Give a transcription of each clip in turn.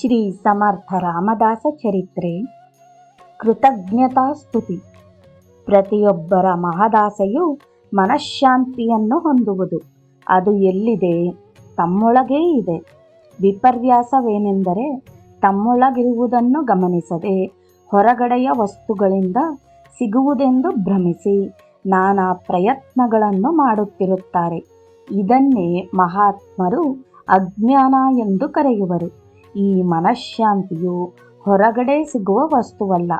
ಶ್ರೀ ಸಮರ್ಥ ರಾಮದಾಸ ಚರಿತ್ರೆ. ಕೃತಜ್ಞತಾ ಸ್ತುತಿ ಪ್ರತಿಯೊಬ್ಬರ ಮಹದಾಸೆಯು ಮನಃಶಾಂತಿಯನ್ನು ಹೊಂದುವುದು. ಅದು ಎಲ್ಲಿದೆ? ತಮ್ಮೊಳಗೇ ಇದೆ. ವಿಪರ್ಯಾಸವೇನೆಂದರೆ ತಮ್ಮೊಳಗಿರುವುದನ್ನು ಗಮನಿಸದೆ ಹೊರಗಡೆಯ ವಸ್ತುಗಳಿಂದ ಸಿಗುವುದೆಂದು ಭ್ರಮಿಸಿ ನಾನಾ ಪ್ರಯತ್ನಗಳನ್ನು ಮಾಡುತ್ತಿರುತ್ತಾರೆ. ಇದನ್ನೇ ಮಹಾತ್ಮರು ಅಜ್ಞಾನ ಎಂದು ಕರೆಯುವರು. ಈ ಮನಃಶಾಂತಿಯು ಹೊರಗಡೆ ಸಿಗುವ ವಸ್ತುವಲ್ಲ.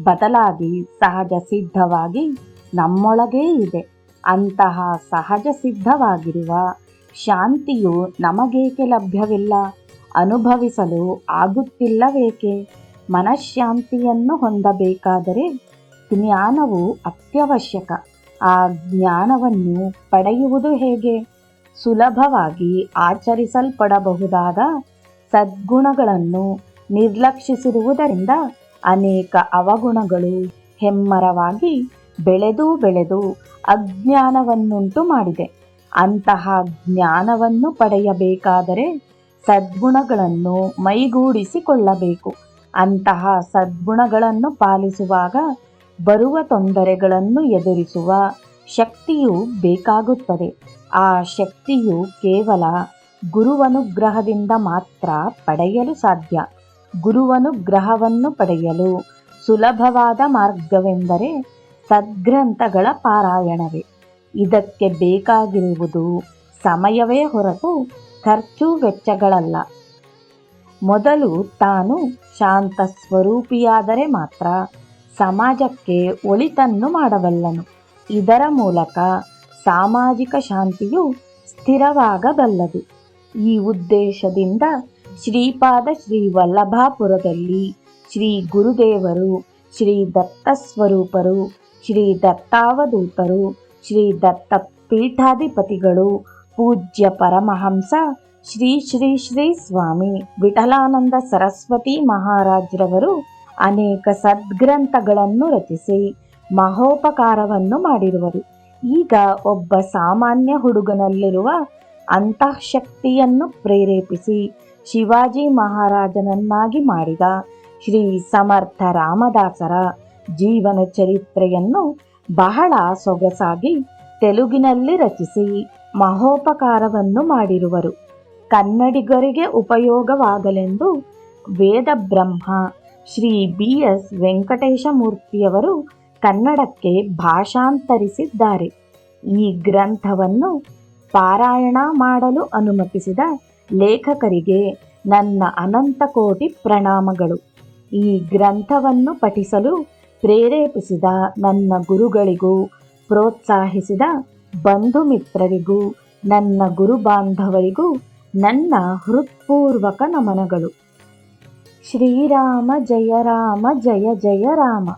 ಬದಲಾಗಿ ಸಹಜ ಸಿದ್ಧವಾಗಿ ನಮ್ಮೊಳಗೇ ಇದೆ. ಅಂತಹ ಸಹಜ ಸಿದ್ಧವಾಗಿರುವ ಶಾಂತಿಯು ನಮಗೇಕೆ ಲಭ್ಯವಿಲ್ಲ? ಅನುಭವಿಸಲು ಆಗುತ್ತಿಲ್ಲವೇಕೆ? ಮನಃಶಾಂತಿಯನ್ನು ಹೊಂದಬೇಕಾದರೆ ಜ್ಞಾನವು ಅತ್ಯವಶ್ಯಕ. ಆ ಜ್ಞಾನವನ್ನು ಪಡೆಯುವುದು ಹೇಗೆ? ಸುಲಭವಾಗಿ ಆಚರಿಸಲ್ಪಡಬಹುದಾದ ಸದ್ಗುಣಗಳನ್ನು ನಿರ್ಲಕ್ಷಿಸಿರುವುದರಿಂದ ಅನೇಕ ಅವಗುಣಗಳು ಹೆಮ್ಮರವಾಗಿ ಬೆಳೆದು ಬೆಳೆದು ಅಜ್ಞಾನವನ್ನುಂಟು ಮಾಡಿದೆ. ಅಂತಹ ಜ್ಞಾನವನ್ನು ಪಡೆಯಬೇಕಾದರೆ ಸದ್ಗುಣಗಳನ್ನು ಮೈಗೂಡಿಸಿಕೊಳ್ಳಬೇಕು. ಅಂತಹ ಸದ್ಗುಣಗಳನ್ನು ಪಾಲಿಸುವಾಗ ಬರುವ ತೊಂದರೆಗಳನ್ನು ಎದುರಿಸುವ ಶಕ್ತಿಯು ಬೇಕಾಗುತ್ತದೆ. ಆ ಶಕ್ತಿಯು ಕೇವಲ ಗುರುವನುಗ್ರಹದಿಂದ ಮಾತ್ರ ಪಡೆಯಲು ಸಾಧ್ಯ. ಗುರುವನುಗ್ರಹವನ್ನು ಪಡೆಯಲು ಸುಲಭವಾದ ಮಾರ್ಗವೆಂದರೆ ಸದ್ಗ್ರಂಥಗಳ ಪಾರಾಯಣವೇ. ಇದಕ್ಕೆ ಬೇಕಾಗಿರುವುದು ಸಮಯವೇ ಹೊರತು ಖರ್ಚು ವೆಚ್ಚಗಳಲ್ಲ. ಮೊದಲು ತಾನು ಶಾಂತ ಸ್ವರೂಪಿಯಾದರೆ ಮಾತ್ರ ಸಮಾಜಕ್ಕೆ ಒಳಿತನ್ನು ಮಾಡಬಲ್ಲನು. ಇದರ ಮೂಲಕ ಸಾಮಾಜಿಕ ಶಾಂತಿಯು ಸ್ಥಿರವಾಗಬಲ್ಲದು. ಈ ಉದ್ದೇಶದಿಂದ ಶ್ರೀಪಾದ ಶ್ರೀ ವಲ್ಲಭಾಪುರದಲ್ಲಿ ಶ್ರೀ ಗುರುದೇವರು, ಶ್ರೀ ದತ್ತ ಸ್ವರೂಪರು ಶ್ರೀ ದತ್ತಾವಧೂತರು, ಶ್ರೀ ದತ್ತ ಪೀಠಾಧಿಪತಿಗಳು ಪೂಜ್ಯ ಪರಮಹಂಸ, ಶ್ರೀ ಶ್ರೀ ಶ್ರೀ ಸ್ವಾಮಿ ವಿಠಲಾನಂದ ಸರಸ್ವತಿ ಮಹಾರಾಜ್ರವರು ಅನೇಕ ಸದ್ಗ್ರಂಥಗಳನ್ನು ರಚಿಸಿ ಮಹೋಪಕಾರವನ್ನು ಮಾಡಿರುವರು. ಈಗ ಒಬ್ಬ ಸಾಮಾನ್ಯ ಹುಡುಗನಲ್ಲಿರುವ ಅಂತಃಶಕ್ತಿಯನ್ನು ಪ್ರೇರೇಪಿಸಿ ಶಿವಾಜಿ ಮಹಾರಾಜನನ್ನಾಗಿ ಮಾಡಿದ ಶ್ರೀ ಸಮರ್ಥ ರಾಮದಾಸರ ಜೀವನ ಚರಿತ್ರೆಯನ್ನು ಬಹಳ ಸೊಗಸಾಗಿ ತೆಲುಗಿನಲ್ಲಿ ರಚಿಸಿ ಮಹೋಪಕಾರವನ್ನು ಮಾಡಿರುವರು. ಕನ್ನಡಿಗರಿಗೆ ಉಪಯೋಗವಾಗಲೆಂದು ವೇದ ಬ್ರಹ್ಮ ಶ್ರೀ ಬಿ ಎಸ್ ವೆಂಕಟೇಶಮೂರ್ತಿಯವರು ಕನ್ನಡಕ್ಕೆ ಭಾಷಾಂತರಿಸಿದ್ದಾರೆ. ಈ ಗ್ರಂಥವನ್ನು ಪಾರಾಯಣ ಮಾಡಲು ಅನುಮತಿಸಿದ ಲೇಖಕರಿಗೆ ನನ್ನ ಅನಂತ ಕೋಟಿ ಪ್ರಣಾಮಗಳು. ಈ ಗ್ರಂಥವನ್ನು ಪಠಿಸಲು ಪ್ರೇರೇಪಿಸಿದ ನನ್ನ ಗುರುಗಳಿಗೂ, ಪ್ರೋತ್ಸಾಹಿಸಿದ ಬಂಧು ಮಿತ್ರರಿಗೂ ನನ್ನ ಗುರು ಬಾಂಧವರಿಗೂ ನನ್ನ ಹೃತ್ಪೂರ್ವಕ ನಮನಗಳು. ಶ್ರೀರಾಮ ಜಯ ರಾಮ ಜಯ ಜಯ ರಾಮ.